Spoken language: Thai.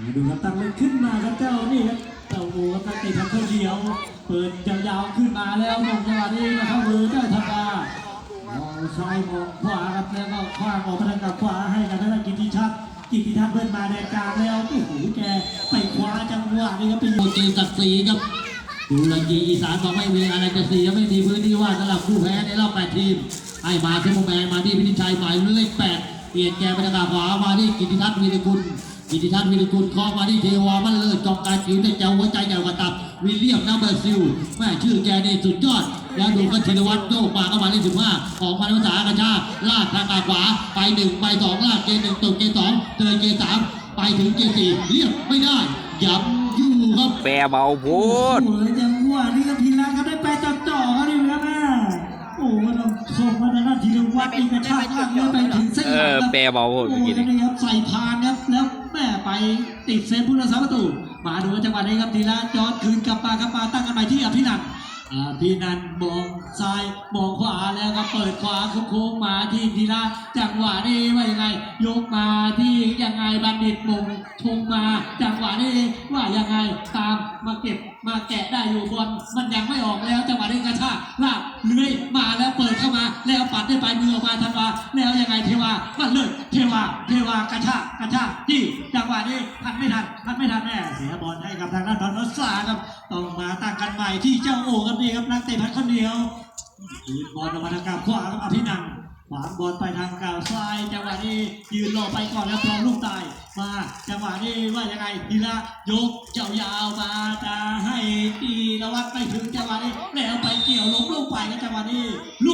มาดูครับตั้งเล่นขึ้นมาครับเจ้านี่ครับเจ้าโอ้ครับตั้งเตะทางเข้าเดียว เปิดยาวๆขึ้นมาแล้วมองจังหวะนี้นะครับมือเจ้าธรรมามองซ้ายมองขวาครับแล้วก็คว้างออกไปทางกับขวาให้กับทางด้านกิติชัดกิติทัศน์เพิ่นมาแดนกลางแล้วโอ้โหแกไปคว้าจังหวะนี้ครับไปอยู่โอเกศักดิ์ศรีครับดูแลจีอีสานบอกไม่มีอะไรจะเสียไม่มีพื้นที่ว่างสำหรับผู้แพ้ในรอบแปดทีมให้มาเทมแมนมาที่พิธิชัยหมายเลขแปดเปลี่ยนแกไปทางขวามาที่กิติทัศน์วีรกุล กิติทัศน์วีรกุลเคาะมาที่เทวามันเลิศกองการผิวในเจ้าหัวใจใหญ่กว่าตับวิลเลียมนัมเบอร์ซิลแม่ชื่อแกนี่สุดยอดแล้วดูก็ชินวัตรโยกมาเข้ามาที่สิบห้าออกมาในภาษากระชากลากทางขวาไปหนึ่งไปสองลากเกณฑ์หนึ่งตกเกณฑ์สองเดินเกณฑ์สามไปถึงเกณฑ์สี่เรียบไม่ได้ย้ำอยู่ครับแปรเบาโพดโอ้โหจังหวะนี้ครับทีละครับได้ไปต่อจ่อครับนี่ครับแม่โอ้โหเราส่งมาทางด้านทีละวัดนี่กระชากลากเลือไปถึงเส้นเอหลังอครับแปรเบาโพดโอ้เมื่อกี้ยนี่นี่ครับใส่พานครับแล้ว แม่ไปติดเซฟผู้รักษาประตู มาดูจังหวะนี้ครับทีละจอดคืนกลับมาครับมาตั้งกันใหม่ที่อภินันอภินันมองซ้ายมองขวาแล้วก็เปิดขวาโค้งมาที่ทีละจังหวะนี้ว่ายังไง ยกมาที่ยังไงบัณฑิตมงชงมา จังหวะนี้ว่ายังไงตามมาเก็บมาแกะได้อยู่บนมันยังไม่ออกแล้วจังหวะนี้กระชากลากเลื้อย แล้วยังไงเทวามันเลิศเทวาเทวากระชากกระชากยี่จังหวะนี้ทันไม่ทันทันไม่ทันแน่เสียบอลให้กับทางด้านดอนนอสซาครับต้องมาตั้งกันใหม่ที่เจ้าโอครับนี่ครับนักเตะพัดคนเดียวยืนบอลออกมาทางกลางขวาครับอภินันขวางบอลไปทางกลางซ้ายจังหวะนี้ยืนรอไปก่อนแล้วพร้อมลูกตายมาจังหวะนี้ว่ายังไงดีละยกเจ้ายาวมาจะให้ตีละวัดไปถึงจังหวะนี้แล้วไปเกี่ยวล้มลงไปครับจังหวะนี้ลูก